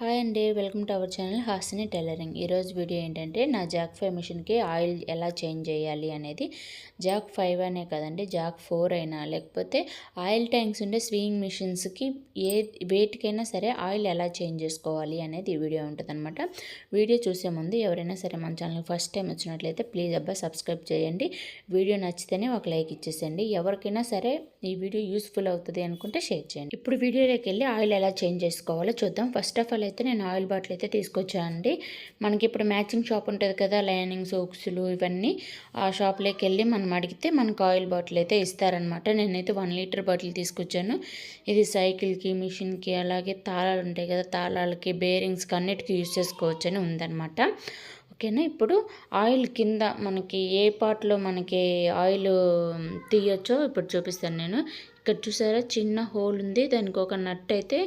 Hi అండి welcome to our channel Hasini tailoring. ఈరోజు video ఏంటంటే నా జాక్ ఫైవ్ మిషన్కి ఆయిల్ ఎలా చేంజ్ చేయాలి అనేది. జాక్ ఫైవ్ అనే కదండి జాక్ ఫోర్ అయినా లేకపోతే ఆయిల్ ట్యాంక్స్ ఉండే స్వింగ్ మిషన్స్కి ఏ వేటికైనా సరే ఆయిల్ ఎలా చేంజ్ చేసుకోవాలి అనేది ఈ వీడియో ఉంటుందన్నమాట. వీడియో చూసే ముందు ఎవరైనా సరే మన ఛానల్ ఫస్ట్ టైం వచ్చినట్లయితే ప్లీజ్ అబ్బా సబ్స్క్రైబ్ చేయండి. వీడియో నచ్చితేనే ఒక లైక్ ఇచ్చేసేయండి. ఎవరికైనా సరే ఈ వీడియో యూస్ఫుల్ అవుతుంది అనుకుంటే షేర్ చేయండి. ఇప్పుడు వీడియోలోకి వెళ్ళి ఆయిల్ ఎలా చేంజ్ చేసుకోవాలో చూద్దాం. ఫస్ట్ ఆఫ్ ఆల్ అయితే నేను ఆయిల్ బాటిల్ అయితే తీసుకొచ్చానండి. మనకి ఇప్పుడు మ్యాచింగ్ షాప్ ఉంటుంది కదా లైనింగ్ సోక్స్లు ఇవన్నీ ఆ షాప్లోకి వెళ్ళి మనం అడిగితే మనకు ఆయిల్ బాటిల్ అయితే ఇస్తారనమాట నేనైతే వన్ లీటర్ బాటిల్ తీసుకొచ్చాను. ఇది సైకిల్కి మిషన్కి అలాగే తాళాలు ఉంటాయి కదా తాళాలకి బేరింగ్స్కి అన్నిటికీ యూజ్ చేసుకోవచ్చు అని ఉందన్నమాట. ఓకేనా? ఇప్పుడు ఆయిల్ కింద మనకి ఏ పార్ట్లో మనకి ఆయిల్ తీయొచ్చో ఇప్పుడు చూపిస్తాను నేను. ఇక్కడ చూసారా చిన్న హోల్ ఉంది. దానికి ఒక నట్ అయితే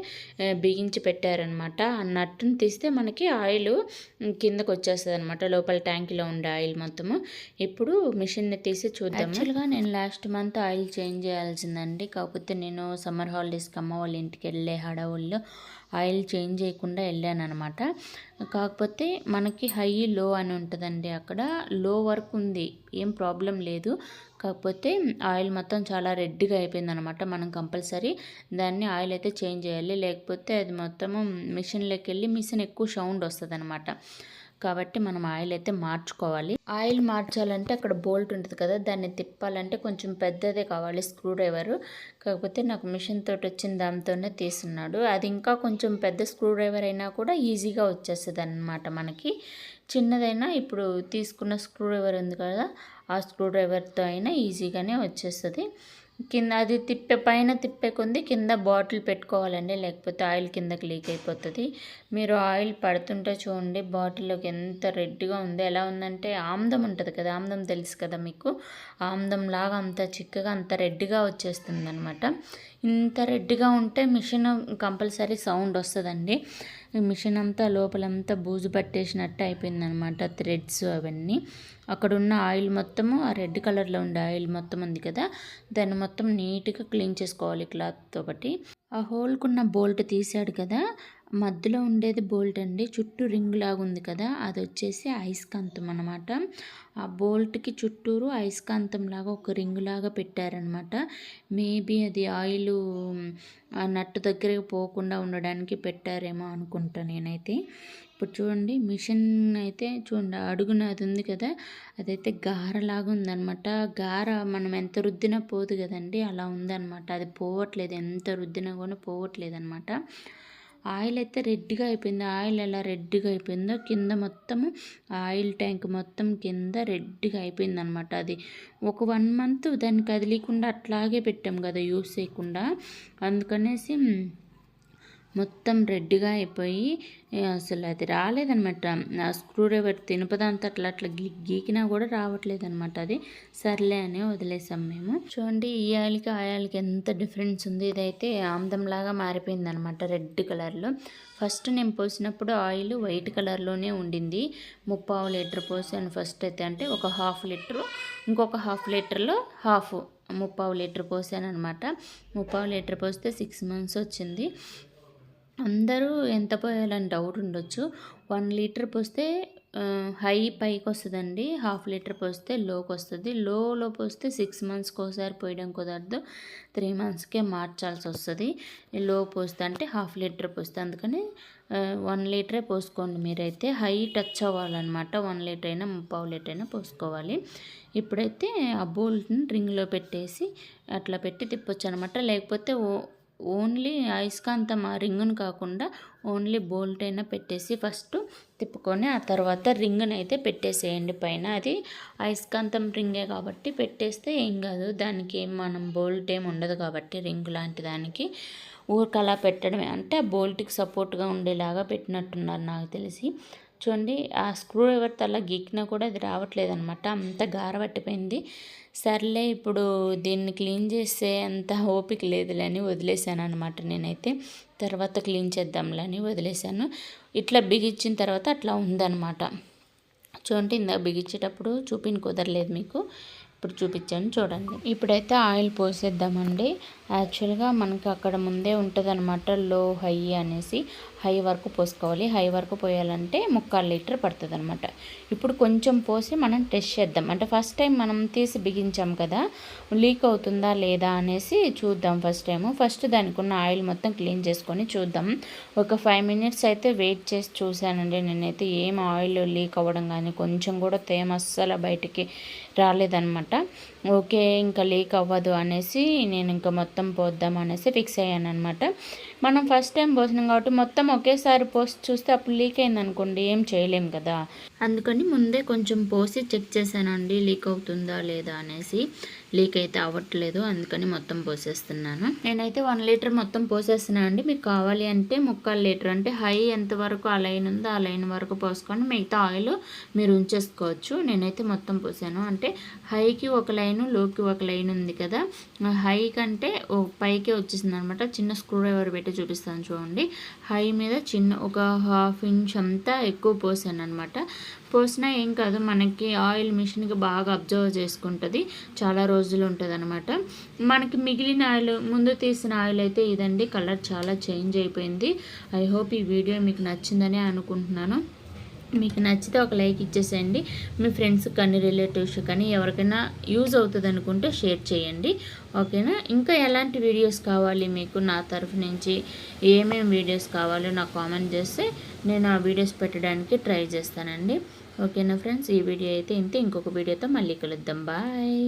బిగించి పెట్టారనమాట ఆ నట్టుని తీస్తే మనకి ఆయిల్ కిందకు వచ్చేస్తుంది అనమాట లోపల ట్యాంకీలో ఉండే ఆయిల్ మొత్తము. ఇప్పుడు మిషన్ని తీసి చూద్దాం యాక్చువల్గా నేను లాస్ట్ మంత్ ఆయిల్ చేంజ్ చేయాల్సిందండి. కాకపోతే నేను సమ్మర్ హాలిడేస్కి అమ్మ వాళ్ళ ఇంటికి వెళ్ళే హడవుల్లో ఆయిల్ చేంజ్ చేయకుండా వెళ్ళాను అనమాట కాకపోతే మనకి హై లో అని ఉంటుందండి అక్కడ. లో వరకు ఉంది. ఏం ప్రాబ్లం లేదు. కాకపోతే ఆయిల్ మొత్తం చాలా రెడ్గా అయిపోయిందనమాట మనం కంపల్సరీ దాన్ని ఆయిల్ అయితే చేంజ్ చేయాలి. లేకపోతే అది మొత్తము మిషన్లోకి వెళ్ళి మిషన్ ఎక్కువ సౌండ్ వస్తుంది అనమాట కాబట్టి మనం ఆయిల్ అయితే మార్చుకోవాలి. ఆయిల్ మార్చాలంటే అక్కడ బోల్ట్ ఉంటుంది కదా దాన్ని తిప్పాలంటే కొంచెం పెద్దదే కావాలి స్క్రూ డ్రైవర్. కాకపోతే నాకు మిషన్ తోటి వచ్చిన దాంతోనే తీస్తున్నాడు. అది ఇంకా కొంచెం పెద్ద స్క్రూ డ్రైవర్ అయినా కూడా ఈజీగా వచ్చేస్తుంది అనమాట మనకి. చిన్నదైనా ఇప్పుడు తీసుకున్న స్క్రూ డ్రైవర్ ఉంది కదా ఆ స్క్రూ డ్రైవర్తో అయినా ఈజీగానే వచ్చేస్తుంది. కింద అది తిప్పే పైన తిప్పే కొంది కింద బాటిల్ పెట్టుకోవాలండి. లేకపోతే ఆయిల్ కిందకి లీక్ అయిపోతుంది. మీరు ఆయిల్ పడుతుంటే చూడండి బాటిల్లోకి ఎంత రెడ్గా ఉందో. ఎలా ఉందంటే ఆమ్దం ఉంటుంది కదా ఆమ్దం తెలుసు కదా మీకు? ఆమ్దం లాగా అంత చిక్కగా అంత రెడ్గా వచ్చేస్తుంది అనమాట ఇంత రెడ్గా ఉంటే మిషన్ కంపల్సరీ సౌండ్ వస్తుందండి. మిషన్ అంతా లోపలంతా బూజు పట్టేసినట్టు అయిపోయిందనమాట థ్రెడ్స్ అవన్నీ. అక్కడ ఉన్న ఆయిల్ మొత్తము ఆ రెడ్ కలర్లో ఉండే ఆయిల్ మొత్తం ఉంది కదా దాన్ని మొత్తం నీట్గా క్లీన్ చేసుకోవాలి క్లాత్తో ఒకటి ఆ హోల్కున్న బోల్ట్ తీసాడు కదా మధ్యలో ఉండేది బోల్ట్ అండి. చుట్టూ రింగ్ లాగా ఉంది కదా అది వచ్చేసి అయస్కాంతం అనమాట ఆ బోల్ట్కి చుట్టూరు అయస్కాంతం లాగా ఒక రింగ్ లాగా పెట్టారనమాట మేబీ అది ఆయిల్ ఆ నట్టు దగ్గరికి పోకుండా ఉండడానికి పెట్టారేమో అనుకుంటా నేనైతే. ఇప్పుడు చూడండి మిషన్ అయితే చూడండి అడుగున అది ఉంది కదా అదైతే గారలాగా ఉందనమాట గార మనం ఎంత రుద్దినా పోదు కదండి అలా ఉందనమాట అది పోవట్లేదు ఎంత రుద్దినా కూడా పోవట్లేదు అనమాట ఆయిల్ అయితే రెడ్గా అయిపోయింది. ఆయిల్ ఎలా రెడ్గా అయిపోయిందో కింద మొత్తము ఆయిల్ ట్యాంక్ మొత్తం కింద రెడ్గా అయిపోయింది అనమాట అది. ఒక వన్ మంత్ దాన్ని కదిలీకుండా అట్లాగే పెట్టాం కదా యూస్ చేయకుండా. అందుకనేసి మొత్తం రెడ్గా అయిపోయి అసలు అది రాలేదనమాట స్క్రూ డ్రైవర్ తినపదంతా అట్లా అట్లా గీ గీకినా కూడా రావట్లేదు అనమాట అది. సర్లే అని వదిలేసాం మేము. చూడండి ఈ ఆయిల్కి ఆ ఆయిల్కి ఎంత డిఫరెన్స్ ఉంది. ఇదైతే ఆమ్దంలాగా మారిపోయింది అనమాట రెడ్ కలర్లో. ఫస్ట్ నేను పోసినప్పుడు ఆయిల్ వైట్ కలర్లోనే ఉండింది. ముప్పావు లీటర్ పోసాను ఫస్ట్ అయితే. అంటే ఒక హాఫ్ లీటరు ఇంకొక హాఫ్ లీటర్లో హాఫ్ ముప్పావు లీటర్ పోసాను అనమాట ముప్పావు లీటర్ పోస్తే సిక్స్ మంత్స్ వచ్చింది. అందరూ ఎంత పోయాలని డౌట్ ఉండొచ్చు. వన్ లీటర్ పోస్తే హై పైకి వస్తుందండి. హాఫ్ లీటర్ పోస్తే లోకి వస్తుంది. లోలో పోస్తే సిక్స్ మంత్స్కి ఒకసారి పోయడం కుదరదు. త్రీ మంత్స్కే మార్చాల్సి వస్తుంది. లో పోస్తే అంటే హాఫ్ లీటర్ పోస్తే. అందుకని వన్ లీటరే పోసుకోండి మీరైతే. హై టచ్ అవ్వాలన్నమాట. వన్ లీటర్ అయినా ముప్పావు లీటర్ అయినా పోసుకోవాలి. ఇప్పుడైతే ఆ బోల్ట్ని రింగ్లో పెట్టేసి అట్లా పెట్టి తిప్పొచ్చు అనమాట లేకపోతే ఓ ఓన్లీ అయస్కాంతం ఆ రింగును కాకుండా ఓన్లీ బోల్ట్ అయినా పెట్టేసి ఫస్ట్ తిప్పుకొని ఆ తర్వాత రింగ్ని అయితే పెట్టేసేయండి పైన. అది అయస్కాంతం రింగే కాబట్టి పెట్టేస్తే ఏం కాదు. దానికి ఏం మనం బోల్ట్ ఏం ఉండదు కాబట్టి రింగ్ లాంటి దానికి ఊరికి అలా పెట్టడమే. అంటే ఆ బోల్ట్కి సపోర్ట్గా ఉండేలాగా పెట్టినట్టున్నారు నాకు తెలిసి. చూడండి ఆ స్క్రూ డ్రైవర్ తల గీకినా కూడా అది రావట్లేదు అనమాట అంత గారబట్టిపోయింది. సర్లే ఇప్పుడు దీన్ని క్లీన్ చేసే అంత ఓపిక లేదులే అని వదిలేసాను అనమాట నేనైతే. తర్వాత క్లీన్ చేద్దాంలని వదిలేశాను. వదిలేసాను ఇట్లా బిగించిన తర్వాత అట్లా ఉందనమాట. చూడండి ఇందాక బిగించేటప్పుడు చూపిన కుదరలేదు మీకు. ఇప్పుడు చూపించాను చూడండి. ఇప్పుడైతే ఆయిల్ పోసేద్దామండి. యాక్చువల్గా మనకి అక్కడ ముందే ఉంటుంది అనమాట లో హై అనేసి హై వరకు పోసుకోవాలి. హై వరకు పోయాలంటే ముక్కాలు లీటర్ పడుతుంది అనమాట ఇప్పుడు కొంచెం పోసి మనం టెస్ట్ చేద్దాం. అంటే ఫస్ట్ టైం మనం తీసి బిగించాం కదా లీక్ అవుతుందా లేదా అనేసి చూద్దాం ఫస్ట్ టైము. ఫస్ట్ దానికి ఉన్న ఆయిల్ మొత్తం క్లీన్ చేసుకొని చూద్దాం. ఒక ఫైవ్ మినిట్స్ అయితే వెయిట్ చేసి చూశానండి. నేనైతే ఏం ఆయిల్ లీక్ అవ్వడం కానీ కొంచెం కూడా తేమ అస్సలు బయటికి రాలేదనమాట ఓకే ఇంకా లీక్ అవ్వదు అనేసి నేను ఇంకా మొత్తం పోద్దాం అనేసి ఫిక్స్ అయ్యాను అనమాట మనం ఫస్ట్ టైం పోసినాం కాబట్టి మొత్తం ఒకేసారి పోసి చూస్తే అప్పుడు లీక్ అయింది అనుకోండి ఏం చేయలేం కదా. అందుకని ముందే కొంచెం పోసి చెక్ చేశానండి లీక్ అవుతుందా లేదా అనేసి. లీక్ అయితే అవ్వట్లేదు అందుకని మొత్తం పోసేస్తున్నాను. నేనైతే వన్ లీటర్ మొత్తం పోసేస్తున్నాను అండి. మీకు కావాలి అంటే ముక్కాలు లీటర్ అంటే హై ఎంత వరకు ఆ లైన్ ఉందో ఆ లైన్ వరకు పోసుకొని మిగతా ఆయిల్ మీరు ఉంచేసుకోవచ్చు. నేనైతే మొత్తం పోసాను. అంటే హైకి ఒక లైను లోకి ఒక లైన్ ఉంది కదా. హై కంటే పైకే వచ్చేసింది అనమాట చిన్న స్క్రూ డ్రైవర్ పెట్టి చూపిస్తాను చూడండి. హై మీద చిన్న ఒక హాఫ్ ఇంచ్ అంతా ఎక్కువ పోసాను అనమాట పోసినా ఏం కాదు మనకి ఆయిల్ మిషన్కి బాగా అబ్జర్వ్ చేసుకుంటుంది. చాలా రోజులు ఉంటుంది అనమాట మనకి మిగిలిన ఆయిల్ ముందు తీసిన ఆయిల్ అయితే ఇదండి. కలర్ చాలా చేంజ్ అయిపోయింది. ఐ హోప్ ఈ వీడియో మీకు నచ్చిందని అనుకుంటున్నాను. మీకు నచ్చితే ఒక లైక్ ఇచ్చేసేయండి. మీ ఫ్రెండ్స్ కానీ రిలేటివ్స్ కానీ ఎవరికైనా యూజ్ అవుతుంది అనుకుంటే షేర్ చేయండి. ఓకేనా? ఇంకా ఎలాంటి వీడియోస్ కావాలి మీకు? నా తరఫు నుంచి ఏమేమి వీడియోస్ కావాలో నాకు కామెంట్ చేస్తే నేను ఆ వీడియోస్ పెట్టడానికి ట్రై చేస్తానండి. ఓకేనా ఫ్రెండ్స్? ఈ వీడియో అయితే ఇంతే. ఇంకొక వీడియోతో మళ్ళీ కలుద్దాం. బాయ్.